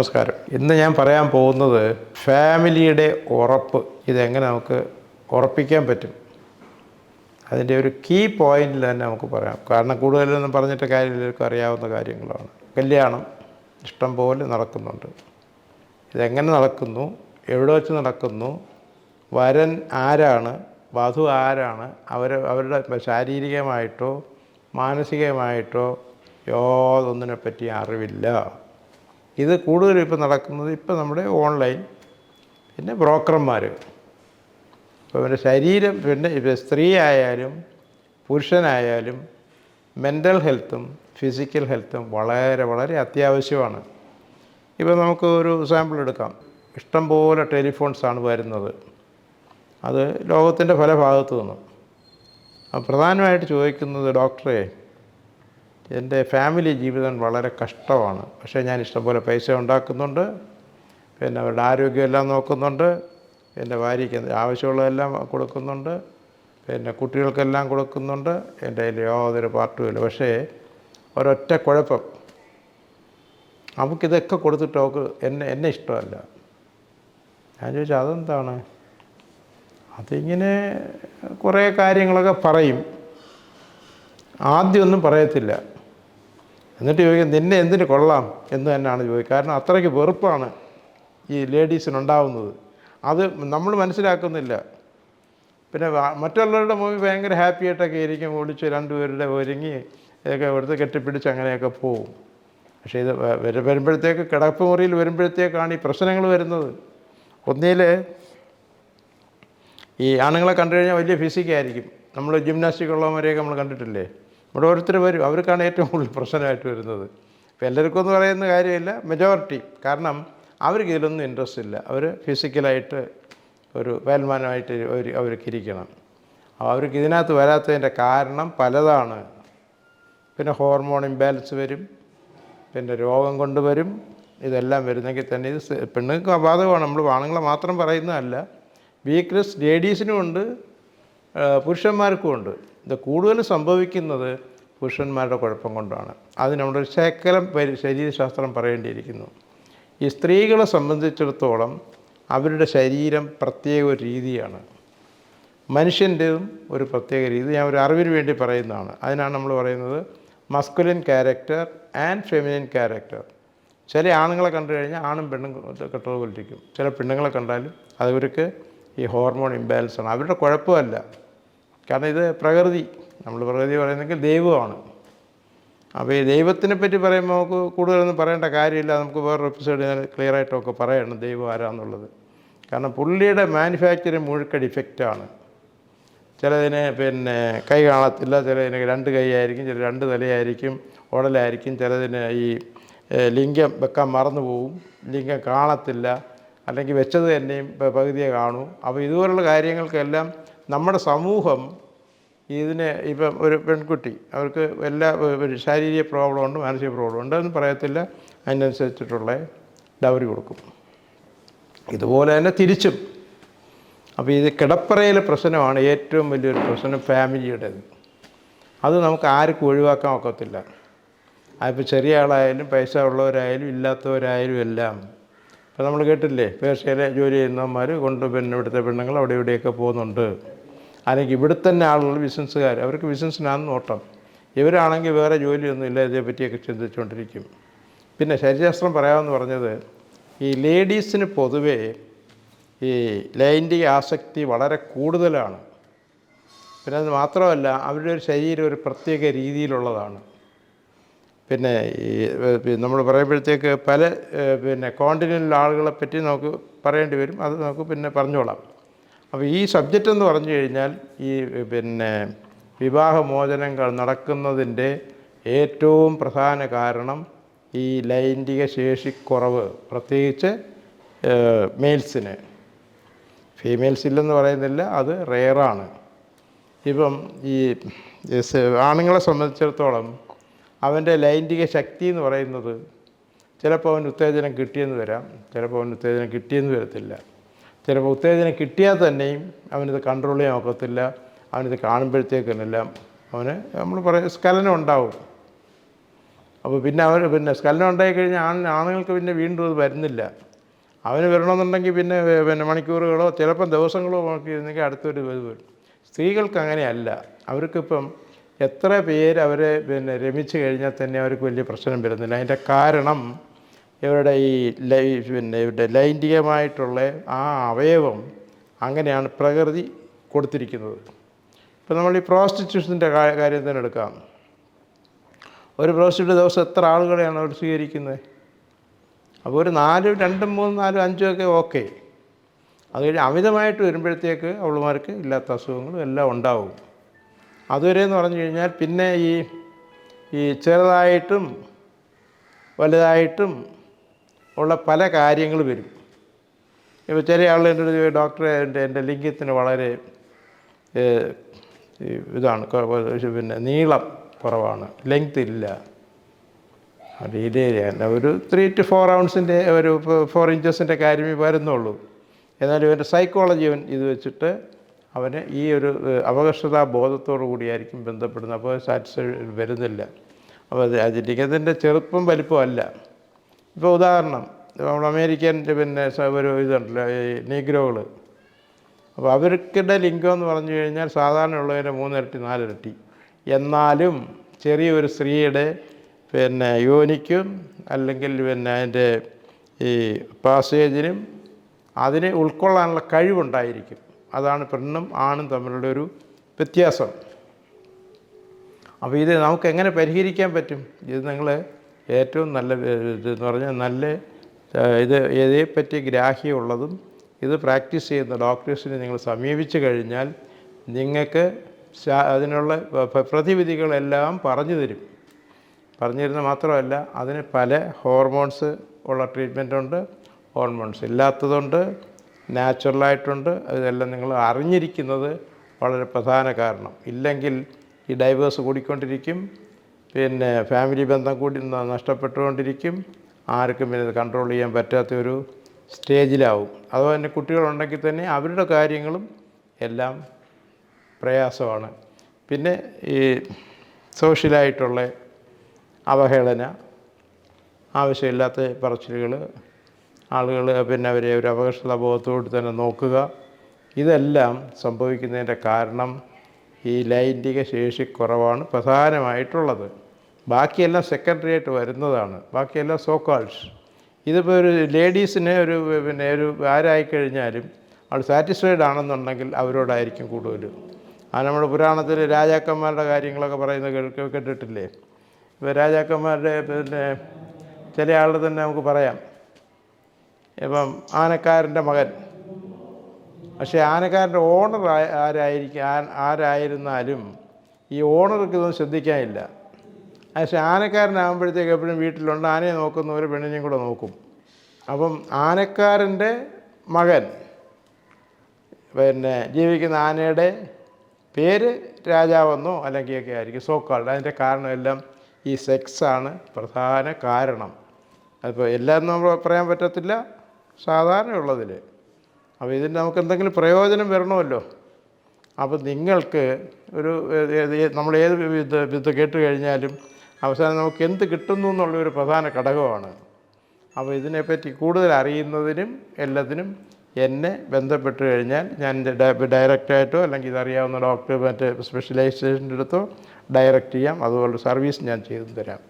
നമസ്കാരം. ഇന്ന് ഞാൻ പറയാൻ പോകുന്നത് ഫാമിലിയുടെ ഉറപ്പ്. ഇതെങ്ങനെ നമുക്ക് ഉറപ്പിക്കാൻ പറ്റും? അതിന്റെ ഒരു കീ പോയിന്റിൽ തന്നെ നമുക്ക് പറയാം. കാരണം കൂടുതലൊന്നും പറഞ്ഞിട്ട് കാര്യമില്ലവർക്കും അറിയാവുന്ന കാര്യങ്ങളാണ്. കല്യാണം ഇഷ്ടം പോലെ നടക്കുന്നുണ്ട്. ഇതെങ്ങനെ നടക്കുന്നു? എവിടെ വെച്ച് നടക്കുന്നു? വരൻ ആരാണ്? വധു ആരാണ്? അവർ അവരുടെ ശാരീരികമായിട്ടോ മാനസികമായിട്ടോ യാതൊന്നിനെ പറ്റി അറിവില്ല. ഇത് കൂടുതലും ഇപ്പോൾ നടക്കുന്നത് ഇപ്പോൾ നമ്മുടെ ഓൺലൈൻ പിന്നെ ബ്രോക്കർമാർ ഇപ്പോൾ അവന്റെ ശരീരം പിന്നെ ഇപ്പോൾ സ്ത്രീ ആയാലും പുരുഷനായാലും മെന്റൽ ഹെൽത്തും ഫിസിക്കൽ ഹെൽത്തും വളരെ വളരെ അത്യാവശ്യമാണ്. ഇപ്പോൾ നമുക്ക് ഒരു സാമ്പിൾ എടുക്കാം. ഇഷ്ടംപോലെ ടെലിഫോൺസാണ് വരുന്നത്. അത് ലോകത്തിന്റെ പല ഭാഗത്തു നിന്നും. പ്രധാനമായിട്ട് ചോദിക്കുന്നത് ഡോക്ടറെ എന്റെ ഫാമിലി ജീവിതം വളരെ കഷ്ടമാണ്. പക്ഷേ ഞാൻ ഇഷ്ടംപോലെ പൈസ ഉണ്ടാക്കുന്നുണ്ട്. പിന്നെ അവരുടെ ആരോഗ്യമെല്ലാം നോക്കുന്നുണ്ട്. എന്റെ ഭാര്യയ്ക്ക് ആവശ്യമുള്ളതെല്ലാം കൊടുക്കുന്നുണ്ട്. പിന്നെ കുട്ടികൾക്കെല്ലാം കൊടുക്കുന്നുണ്ട്. എന്റെ കയ്യിൽ യാതൊരു പാർട്ടുമില്ല പക്ഷേ ഒരൊറ്റ കുഴപ്പം. അവൾക്കിതൊക്കെ കൊടുത്തിട്ട് അവൾക്ക് എന്നെ എന്നെ ഇഷ്ടമല്ല. ഞാൻ ചോദിച്ചു അതെന്താണ്? അതിങ്ങനെ കുറേ കാര്യങ്ങളൊക്കെ പറയും. ആദ്യമൊന്നും പറയത്തില്ല. എന്നിട്ട് ചോദിക്കും നിന്നെ എന്തിന് കൊള്ളാം? എന്ന് തന്നെയാണ് ചോദിക്കുക. കാരണം അത്രയ്ക്ക് വെറുപ്പാണ് ഈ ലേഡീസിനുണ്ടാവുന്നത്. അത് നമ്മൾ മനസ്സിലാക്കുന്നില്ല. പിന്നെ മറ്റുള്ളവരുടെ മുമ്പിൽ ഭയങ്കര ഹാപ്പി ആയിട്ടൊക്കെ ഇരിക്കും ഓടിച്ച് രണ്ടുപേരുടെ ഒരുങ്ങി ഇതൊക്കെ എടുത്ത് കെട്ടിപ്പിടിച്ച് അങ്ങനെയൊക്കെ പോവും. പക്ഷേ ഇത് വരുമ്പോഴത്തേക്ക് കിടപ്പ് മുറിയിൽ വരുമ്പോഴത്തേക്കാണ് ഈ പ്രശ്നങ്ങൾ വരുന്നത്. ഒന്നിൽ ഈ ആണുങ്ങളെ കണ്ടു കഴിഞ്ഞാൽ വലിയ ഫിസിക്കായിരിക്കും നമ്മൾ ജിംനാസ്റ്റിക് ഉള്ളവരെയൊക്കെ നമ്മൾ കണ്ടിട്ടില്ലേ? ഇവിടെ ഓരോരുത്തർ വരും. അവർക്കാണ് ഏറ്റവും കൂടുതൽ പ്രശ്നമായിട്ട് വരുന്നത്. ഇപ്പം എല്ലാവർക്കും എന്ന് പറയുന്ന കാര്യമില്ല. മെജോറിറ്റി കാരണം അവർക്ക് ഇതിലൊന്നും ഇൻട്രസ്റ്റ് ഇല്ല. അവർ ഫിസിക്കലായിട്ട് ഒരു വേൽമാനമായിട്ട് അവർ അവർക്ക് ഇരിക്കണം. അവർക്ക് ഇതിനകത്ത് വരാത്തതിന്റെ കാരണം പലതാണ്. പിന്നെ ഹോർമോൺ ഇംബാലൻസ് വരും. പിന്നെ രോഗം കൊണ്ടുവരും ഇതെല്ലാം വരുന്നെങ്കിൽ തന്നെ ഇത് പെണ്ണുങ്ങൾക്ക് അബാധകമാണ്. നമ്മൾ ആണുങ്ങളെ മാത്രം പറയുന്നതല്ല. വീക്ക്നെസ് ലേഡീസിനും ഉണ്ട്. പുരുഷന്മാർക്കും ഉണ്ട്. ഇത് കൂടുതൽ സംഭവിക്കുന്നത് പുരുഷന്മാരുടെ കുഴപ്പം കൊണ്ടാണ്. അത് നമ്മുടെ ശേഖരം പരി ശരീരശാസ്ത്രം പറയേണ്ടിയിരിക്കുന്നു. ഈ സ്ത്രീകളെ സംബന്ധിച്ചിടത്തോളം അവരുടെ ശരീരം പ്രത്യേക ഒരു രീതിയാണ്. മനുഷ്യന്റെതും ഒരു പ്രത്യേക രീതി. ഞാൻ ഒരു അറിവിന് വേണ്ടി പറയുന്നതാണ്. അതിനാണ് നമ്മൾ പറയുന്നത് masculine character and feminine character ചില ആണുങ്ങളെ കണ്ടു കഴിഞ്ഞാൽ ആണും പെണ്ണും കെട്ടത് പോലിരിക്കും ചില പെണ്ണുങ്ങളെ കണ്ടാലും അതവർക്ക് ഈ ഹോർമോൺ ഇംബാലൻസ് ആണ്. അവരുടെ കുഴപ്പമല്ല. കാരണം ഇത് പ്രകൃതി. നമ്മൾ പ്രകൃതി പറയുന്നെങ്കിൽ ദൈവമാണ്. അപ്പോൾ ഈ ദൈവത്തിനെ പറ്റി പറയുമ്പോൾ നമുക്ക് കൂടുതലൊന്നും പറയേണ്ട കാര്യമില്ല. നമുക്ക് വേറൊരു എപ്പിസോഡ് ഞാൻ ക്ലിയർ ആയിട്ടൊക്കെ പറയണം ദൈവം ആരാന്നുള്ളത്. കാരണം പുള്ളിയുടെ മാനുഫാക്ചറിങ് മുഴുക്ക ഡിഫക്റ്റാണ് ചിലതിന് പിന്നെ കൈ കാണത്തില്ല ചിലതിന് രണ്ട് കൈയായിരിക്കും ചില രണ്ട് തലയായിരിക്കും ഉടലായിരിക്കും ചിലതിന് ഈ ലിംഗം വെക്കാൻ മറന്നു പോവും ലിംഗം കാണത്തില്ല അല്ലെങ്കിൽ വെച്ചത് തന്നെയും പകുതിയെ കാണൂ. അപ്പോൾ ഇതുപോലുള്ള കാര്യങ്ങൾക്കെല്ലാം നമ്മുടെ സമൂഹം ഇതിനെ ഇപ്പം ഒരു പെൺകുട്ടി അവർക്ക് എല്ലാ ഒരു ശാരീരിക പ്രോബ്ലം ഉണ്ട് മാനസിക പ്രോബ്ലം ഉണ്ട് എന്ന് പറയത്തില്ല. അതിനനുസരിച്ചിട്ടുള്ള ഡൗറി കൊടുക്കും. ഇതുപോലെ തന്നെ തിരിച്ചും. അപ്പോൾ ഇത് കിടപ്പറയിലെ പ്രശ്നമാണ് ഏറ്റവും വലിയൊരു പ്രശ്നം ഫാമിലിയുടേത്. അത് നമുക്ക് ആർക്കും ഒഴിവാക്കാൻ ഒക്കത്തില്ല. അതിപ്പോൾ ചെറിയ ആളായാലും പൈസ ഉള്ളവരായാലും ഇല്ലാത്തവരായാലും എല്ലാം നമ്മൾ കേട്ടില്ലേ? പേർഷ്യയിലെ ജോലി ചെയ്യുന്നവന്മാർ കൊണ്ട് പിന്നെ ഇവിടുത്തെ പെണ്ണുങ്ങൾ അവിടെ ഇവിടെയൊക്കെ പോകുന്നുണ്ട്. അല്ലെങ്കിൽ ഇവിടെ തന്നെ ആളുകൾ ബിസിനസ്സുകാർ അവർക്ക് ബിസിനസ്സിനാണ് നോട്ടം. ഇവരാണെങ്കിൽ വേറെ ജോലിയൊന്നും ഇല്ല ഇതേ പറ്റിയൊക്കെ ചിന്തിച്ചുകൊണ്ടിരിക്കും. പിന്നെ ശരീരശാസ്ത്രം പറയാമെന്ന് പറഞ്ഞത് ഈ ലേഡീസിന് പൊതുവേ ഈ ലൈംഗിക ആസക്തി വളരെ കൂടുതലാണ്. പിന്നെ അത് മാത്രമല്ല അവരുടെ ഒരു ശരീരം ഒരു പ്രത്യേക രീതിയിലുള്ളതാണ്. പിന്നെ ഈ നമ്മൾ പറയുമ്പോഴത്തേക്ക് പല പിന്നെ കോണ്ടിനെന്റൽ ആളുകളെ പറ്റി നമുക്ക് പറയേണ്ടി വരും. അത് നമുക്ക് പിന്നെ പറഞ്ഞോളാം. അപ്പോൾ ഈ സബ്ജക്റ്റ് എന്ന് പറഞ്ഞു കഴിഞ്ഞാൽ ഈ പിന്നെ വിവാഹമോചനങ്ങൾ നടക്കുന്നതിന്റെ ഏറ്റവും പ്രധാന കാരണം ഈ ലൈംഗിക ശേഷിക്കുറവ് പ്രത്യേകിച്ച് മെയിൽസിന് ഫീമെയിൽസ് ഇല്ലെന്ന് പറയുന്നില്ല അത് റെയറാണ് ഇപ്പം ഈ ആണുങ്ങളെ സംബന്ധിച്ചിടത്തോളം അവന്റെ ലൈംഗിക ശക്തി എന്ന് പറയുന്നത് ചിലപ്പോൾ അവൻ ഉത്തേജനം കിട്ടിയെന്ന് വരാം ചിലപ്പോൾ അവന് ഉത്തേജനം കിട്ടിയെന്ന് വരത്തില്ല. ചിലപ്പോൾ ഉത്തേജനം കിട്ടിയാൽ തന്നെയും അവനിത് കൺട്രോൾ ചെയ്യാൻ ഒക്കത്തില്ല അവനിത് കാണുമ്പോഴത്തേക്കെല്ലാം അവന് നമ്മൾ പറയും സ്കലനം ഉണ്ടാവും. അപ്പോൾ പിന്നെ അവർ പിന്നെ സ്കലനം ഉണ്ടായി കഴിഞ്ഞാൽ ആണ് ആണുങ്ങൾക്ക് പിന്നെ വീണ്ടും അത് വരുന്നില്ല. അവന് വരണമെന്നുണ്ടെങ്കിൽ പിന്നെ പിന്നെ മണിക്കൂറുകളോ ചിലപ്പം ദിവസങ്ങളോ നോക്കിയിരുന്നെങ്കിൽ അടുത്തൊരു ഇത് വരും. സ്ത്രീകൾക്ക് അങ്ങനെയല്ല. അവർക്കിപ്പം എത്ര പേര് അവരെ പിന്നെ രമിച്ചു കഴിഞ്ഞാൽ തന്നെ അവർക്ക് വലിയ പ്രശ്നം വരുന്നില്ല. അതിന്റെ കാരണം ഇവരുടെ ഈ ലൈ പിന്നെ ഇവരുടെ ലൈംഗികമായിട്ടുള്ള ആ അവയവം അങ്ങനെയാണ് പ്രകൃതി കൊടുത്തിരിക്കുന്നത്. ഇപ്പം നമ്മൾ ഈ പ്രോസ്റ്റിറ്റ്യൂഷന്റെ കാര്യം തന്നെ എടുക്കാം. ഒരു പ്രോസ്റ്റിറ്റ്യൂട്ട് ദിവസം എത്ര ആളുകളെയാണ് അവർ സ്വീകരിക്കുന്നത്? അപ്പോൾ ഒരു നാലും രണ്ടും മൂന്നും നാലും അഞ്ചും ഒക്കെ ഓക്കെ അത് കഴിഞ്ഞ് അമിതമായിട്ട് വരുമ്പോഴത്തേക്ക് അവളുമാർക്ക് ഇല്ലാത്ത അസുഖങ്ങളും എല്ലാം ഉണ്ടാവും. അതുവരെ എന്ന് പറഞ്ഞു കഴിഞ്ഞാൽ പിന്നെ ഈ ഈ ചെറുതായിട്ടും വലുതായിട്ടും ഉള്ള പല കാര്യങ്ങൾ വരും. ഇപ്പോൾ ചെറിയ ആൾ എന്റെ അടുത്ത് ഡോക്ടറെ എന്റെ എന്റെ ലിംഗത്തിന് വളരെ ഇതാണ്. പിന്നെ നീളം കുറവാണ്. ലെങ്ത് ഇല്ല. ഇതേ ഒരു ത്രീ ടു ഫോർ ഔൺസിന്റെ ഒരു ഫോർ ഇഞ്ചസിന്റെ കാര്യമേ വരുന്നുള്ളൂ. എന്നാലും ഇവന്റെ സൈക്കോളജി ഇവൻ ഇത് വെച്ചിട്ട് അവന് ഈ ഒരു അവകർഷതാ ബോധത്തോടു കൂടിയായിരിക്കും ബന്ധപ്പെടുന്നത്. അപ്പോൾ സാറ്റിസ്ഫൈഡ് വരുന്നില്ല. അപ്പോൾ അത് അത് ലിംഗത്തിന്റെ ചെറുപ്പം വലിപ്പം അല്ല. ഇപ്പോൾ ഉദാഹരണം. നമ്മൾ അമേരിക്കൻ പിന്നെ ഒരു ഇതുണ്ടല്ലോ ഈ നീഗ്രോകൾ. അപ്പോൾ അവർക്കിടെ ലിംഗം എന്ന് പറഞ്ഞു കഴിഞ്ഞാൽ സാധാരണ ഉള്ളതിന്റെ മൂന്നിരട്ടി നാലിരട്ടി. എന്നാലും ചെറിയൊരു സ്ത്രീയുടെ പിന്നെ യോനിക്കും അല്ലെങ്കിൽ പിന്നെ അതിന്റെ ഈ പാസേജിനും അതിനെ ഉൾക്കൊള്ളാനുള്ള കഴിവുണ്ടായിരിക്കും. അതാണ് പെണ്ണും ആണും തമ്മിലുള്ള ഒരു വ്യത്യാസം. അപ്പോൾ ഇത് നമുക്ക് എങ്ങനെ പരിഹരിക്കാൻ പറ്റും? ഇത് നിങ്ങൾ ഏറ്റവും നല്ല ഇതെന്ന് പറഞ്ഞാൽ നല്ല ഇത് ഇത് ഇതേപ്പറ്റി ഗ്രാഹ്യമുള്ളതും ഇത് പ്രാക്ടീസ് ചെയ്യുന്ന ഡോക്ടേഴ്സിനെ നിങ്ങൾ സമീപിച്ചു കഴിഞ്ഞാൽ നിങ്ങൾക്ക് അതിനുള്ള പ്രതിവിധികളെല്ലാം പറഞ്ഞു തരും. പറഞ്ഞു തരുന്ന മാത്രമല്ല അതിന് പല ഹോർമോൺസ് ഉള്ള ട്രീറ്റ്മെന്റ് ഉണ്ട് ഹോർമോൺസ് ഇല്ലാത്തതുണ്ട് നാച്ചുറലായിട്ടുണ്ട്. അതെല്ലാം നിങ്ങൾ അറിഞ്ഞിരിക്കുന്നത് വളരെ പ്രധാന കാരണം. ഇല്ലെങ്കിൽ ഈ ഡൈവേഴ്സ് കൂടിക്കൊണ്ടിരിക്കും. പിന്നെ ഫാമിലി ബന്ധം കൂടി നഷ്ടപ്പെട്ടുകൊണ്ടിരിക്കും. ആർക്കും പിന്നെ ഇത് കൺട്രോൾ ചെയ്യാൻ പറ്റാത്ത ഒരു സ്റ്റേജിലാവും. അതുപോലെ തന്നെ കുട്ടികളുണ്ടെങ്കിൽ തന്നെ അവരുടെ കാര്യങ്ങളും എല്ലാം പ്രയാസമാണ്. പിന്നെ ഈ സോഷ്യലായിട്ടുള്ള അവഹേളന ആവശ്യമില്ലാത്ത പറച്ചിലുകൾ ആളുകൾ പിന്നെ അവരെ ഒരു അപകർഷത ബോധത്തോട് തന്നെ നോക്കുക. ഇതെല്ലാം സംഭവിക്കുന്നതിന്റെ കാരണം ഈ ലൈംഗിക ശേഷി കുറവാണ് പ്രധാനമായിട്ടുള്ളത്. ബാക്കിയെല്ലാം സെക്കൻഡറി ആയിട്ട് വരുന്നതാണ്. ബാക്കിയെല്ലാം സോക്കാൾസ് ഇതിപ്പോൾ ഒരു ലേഡീസിന് ഒരു പിന്നെ ഒരു ആരായിക്കഴിഞ്ഞാലും അവൾ സാറ്റിസ്ഫൈഡ് ആണെന്നുണ്ടെങ്കിൽ അവരോടായിരിക്കും കൂടുതൽ. ആ നമ്മുടെ പുരാണത്തിൽ രാജാക്കന്മാരുടെ കാര്യങ്ങളൊക്കെ പറയുന്നത് കേൾക്ക കേട്ടിട്ടില്ലേ ഇപ്പോൾ രാജാക്കന്മാരുടെ പിന്നെ ചില ആളുടെ തന്നെ നമുക്ക് പറയാം. ഇപ്പം ആനക്കാരന്റെ മകൻ. പക്ഷേ ആനക്കാരന്റെ ഓണർ ആരായിരിക്കും ആരായിരുന്നാലും ഈ ഓണർക്ക് ഇതൊന്നും ശ്രദ്ധിക്കാനില്ല. പക്ഷേ ആനക്കാരനാകുമ്പോഴത്തേക്ക് എപ്പോഴും വീട്ടിലുണ്ട്. ആനയെ നോക്കുന്ന ഒരു പെണ്ണിനെയും കൂടെ നോക്കും. അപ്പം ആനക്കാരന്റെ മകൻ പിന്നെ ജീവിക്കുന്ന ആനയുടെ പേര് രാജാവെന്നോ അല്ലെങ്കിൽ ഒക്കെ ആയിരിക്കും സോക്കാൾഡ് അതിന്റെ കാരണമെല്ലാം ഈ സെക്സാണ് പ്രധാന കാരണം. അതിപ്പോൾ എല്ലാം നമ്മൾ പറയാൻ പറ്റത്തില്ല. സാധാരണ ഉള്ളതിൽ അപ്പോൾ ഇതിന് നമുക്ക് എന്തെങ്കിലും പ്രയോജനം വരണമല്ലോ? അപ്പോൾ നിങ്ങൾക്ക് ഒരു നമ്മൾ ഏത് ഇത് ഇത് കേട്ട് കഴിഞ്ഞാലും അവസാനം നമുക്ക് എന്ത് കിട്ടുന്നു എന്നുള്ള ഒരു പ്രധാന ഘടകമാണ്. അപ്പോൾ ഇതിനെപ്പറ്റി കൂടുതൽ അറിയുന്നതിനും എല്ലാത്തിനും എന്നെ ബന്ധപ്പെട്ട് കഴിഞ്ഞാൽ ഞാൻ ഡയറക്റ്റായിട്ടോ അല്ലെങ്കിൽ ഇതറിയാവുന്ന ഡോക്ടർ മറ്റേ സ്പെഷ്യലൈസേഷന്റെ അടുത്തോ ഡയറക്റ്റ് ചെയ്യാം. അതുപോലെ സർവീസ് ഞാൻ ചെയ്തു തരാം.